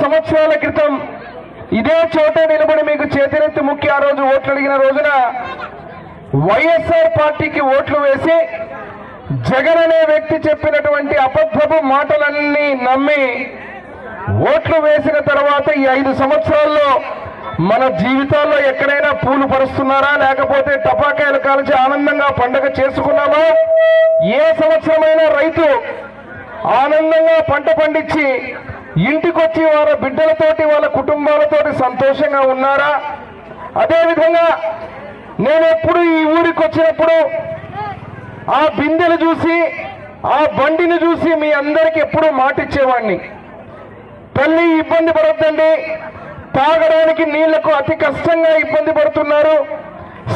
సంవత్సరాల క్రితం ఇదే చోట నిలబడి మీకు చేతులెత్తి ముఖ్య ఆ రోజు ఓట్లు అడిగిన రోజున వైఎస్ఆర్ పార్టీకి ఓట్లు వేసి జగన్ అనే వ్యక్తి చెప్పినటువంటి అబద్ధపు మాటలన్నీ నమ్మి ఓట్లు వేసిన తర్వాత ఈ ఐదు సంవత్సరాల్లో మన జీవితాల్లో ఎక్కడైనా పూలు పరుస్తున్నారా? లేకపోతే టపాకాయలు కాల్చి ఆనందంగా పండగ చేసుకున్నామా? ఏ సంవత్సరమైనా రైతు ఆనందంగా పంట పండించి ఇంటికొచ్చి వాళ్ళ బిడ్డలతోటి వాళ్ళ కుటుంబాలతోటి సంతోషంగా ఉన్నారా? అదేవిధంగా నేను ఎప్పుడు ఈ ఊరికి వచ్చినప్పుడు ఆ బిందెలు చూసి ఆ బండిని చూసి మీ అందరికి ఎప్పుడు మాటిచ్చేవాడిని తల్లి ఇబ్బంది పడొద్దండి. తాగడానికి నీళ్ళకు అతి కష్టంగా ఇబ్బంది పడుతున్నారు.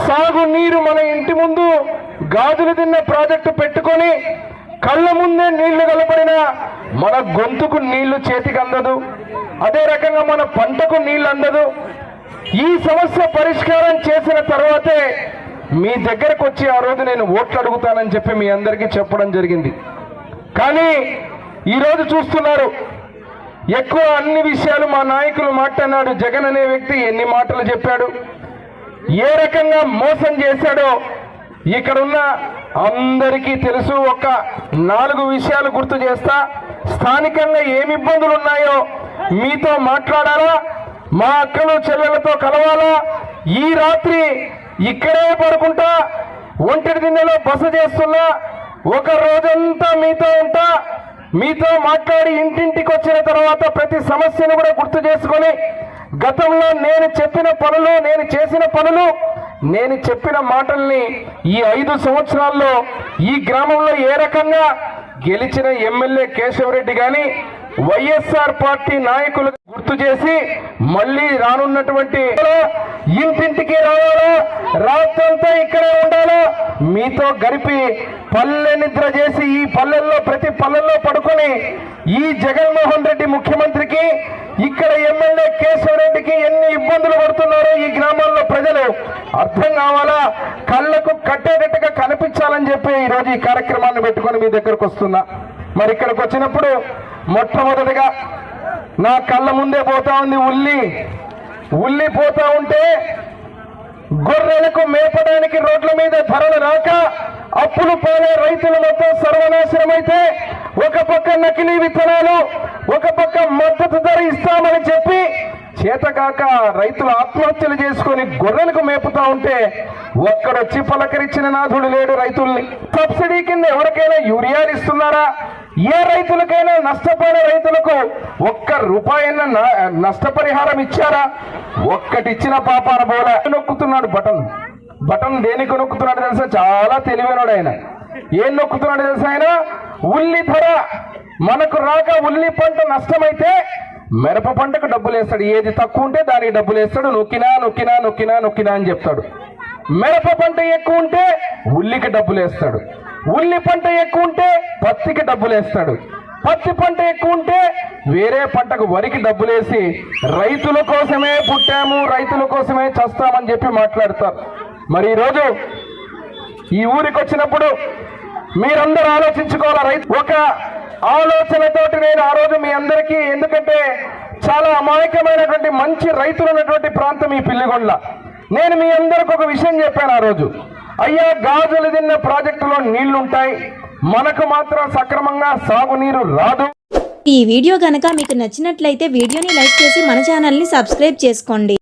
సాగు నీరు మన ఇంటి ముందు గాజులు తిన్న ప్రాజెక్టు పెట్టుకొని కళ్ళ ముందే నీళ్ళు కలపడిన మన గొంతుకు నీళ్ళు చేతికి అందదు. అదే రకంగా మన పంటకు నీళ్ళు అందదు. ఈ సమస్య పరిష్కారం చేసిన తర్వాతే మీ దగ్గరకు వచ్చి ఆ రోజు నేను ఓట్లు అడుగుతానని చెప్పి మీ అందరికీ చెప్పడం జరిగింది. కానీ ఈరోజు చూస్తున్నారు ఎక్కువ అన్ని విషయాలు మా నాయకులు మాట్లాడినాడు. జగన్ అనే వ్యక్తి ఎన్ని మాటలు చెప్పాడు ఏ రకంగా మోసం చేశాడో ఇక్కడున్న అందరికీ తెలుసు. ఒక నాలుగు విషయాలు గుర్తు చేస్తా. స్థానికంగా ఏమి ఇబ్బందులు ఉన్నాయో మీతో మాట్లాడాలా? మా అక్కలు చెల్లెలతో కలవాలా? ఈ రాత్రి ఇక్కడే పడుకుంటా ఒంటిడి దిన్నెలో బస చేస్తున్నా ఒక రోజంతా మీతో ఉంటా మీతో మాట్లాడి ఇంటింటికి వచ్చిన తర్వాత ప్రతి సమస్యను కూడా గుర్తు చేసుకొని గతంలో నేను చెప్పిన పనులు నేను చేసిన పనులు నేను చెప్పిన మాటల్ని ఈ ఐదు సంవత్సరాల్లో ఈ గ్రామంలో ఏ రకంగా గెలిచిన ఎమ్మెల్యే కేశవరెడ్డి గాని వైఎస్ఆర్ పార్టీ నాయకులు గుర్తు చేసి మళ్ళీ రానున్నటువంటి ఇంటింటికి రావాలా? రాత్రంతా ఇక్కడే ఉండాలా? మీతో గడిపి పల్లె నిద్ర చేసి ఈ పల్లెల్లో ప్రతి పల్లెల్లో పడుకొని ఈ జగన్మోహన్ రెడ్డి ముఖ్యమంత్రికి ఇక్కడ ఎమ్మెల్యే కేశవరెడ్డికి ఎన్ని ఇబ్బందులు పడుతున్నారో ఈ గ్రామాల్లో ప్రజలు అర్థం కావాలా? కళ్ళకు కట్టేటట్టుగా కనిపించాలని చెప్పి ఈరోజు ఈ కార్యక్రమాన్ని పెట్టుకొని మీ దగ్గరకు వస్తున్నా. మరి ఇక్కడికి వచ్చినప్పుడు మొట్టమొదటిగా నా కళ్ళ ముందే పోతా ఉంది ఉల్లి. ఉల్లి పోతా ఉంటే గొర్రెలకు మేపడానికి రోడ్ల మీద ధరలు రాక అప్పులు పోలే రైతులు మొత్తం సర్వనాశనమైతే ఒక పక్క నకిలీ విత్తనాలు ఒక పక్క మద్దతు ధర ఇస్తామని చెప్పి చేతకాక రైతులు ఆత్మహత్యలు చేసుకొని గొర్రెలకు మేపుతా ఉంటే ఒక్కడొచ్చి పలకరించిన నాథుడు లేడు రైతుల్ని. సబ్సిడీ కింద ఎవరికైనా యూరియాలు ఇస్తున్నారా? ఏ రైతులకైనా నష్టపోయిన రైతులకు ఒక్క రూపాయన్న నష్టపరిహారం ఇచ్చారా? ఒక్కటిచ్చిన పాపాన బోల. నొక్కుతున్నాడు బటన్. బటన్ దేనికి నొక్కుతున్నాడు తెలుసా? చాలా తెలివైనడు ఆయన. ఏం నొక్కుతున్నాడు తెలుసా ఆయన? ఉల్లి ధర. మనకు రాక ఉల్లి పంట నష్టమైతే మిరప పంటకు డబ్బులు వేస్తాడు ఏది తక్కువ ఉంటే దానికి డబ్బులు వేస్తాడు నొక్కినా నొక్కినా నొక్కినా నొక్కినా అని చెప్తాడు. మిరప పంట ఎక్కువ ఉంటే ఉల్లికి డబ్బులు వేస్తాడు ఉల్లి పంట ఎక్కువ ఉంటే పత్తికి డబ్బులు వేస్తాడు పత్తి పంట ఎక్కువ ఉంటే వేరే పంటకు వరికి డబ్బులేసి రైతుల కోసమే పుట్టాము రైతుల కోసమే చస్తామని చెప్పి మాట్లాడతారు. మరి ఈరోజు ఈ ఊరికి వచ్చినప్పుడు మీరందరూ ఆలోచించుకోవాలి? రైతు ఒక ఆలోచనతోటి నేను ఆ రోజు మీ అందరికీ ఎందుకంటే చాలా అమాయకమైనటువంటి మంచి రైతులు ఉన్నటువంటి ప్రాంతం ఈ పిల్లిగొండ. నేను మీ అందరికి ఒక విషయం చెప్పాను ఆ రోజు. అయ్యా గాజులు తిన్న ప్రాజెక్టులో నీళ్ళుంటాయి. మనకు మాత్రం సక్రమంగా సాగునీరు రాదు. ఈ వీడియో గనక మీకు నచ్చినట్లయితే వీడియోని లైక్ చేసి మన ఛానల్ని సబ్స్క్రైబ్ చేసుకోండి.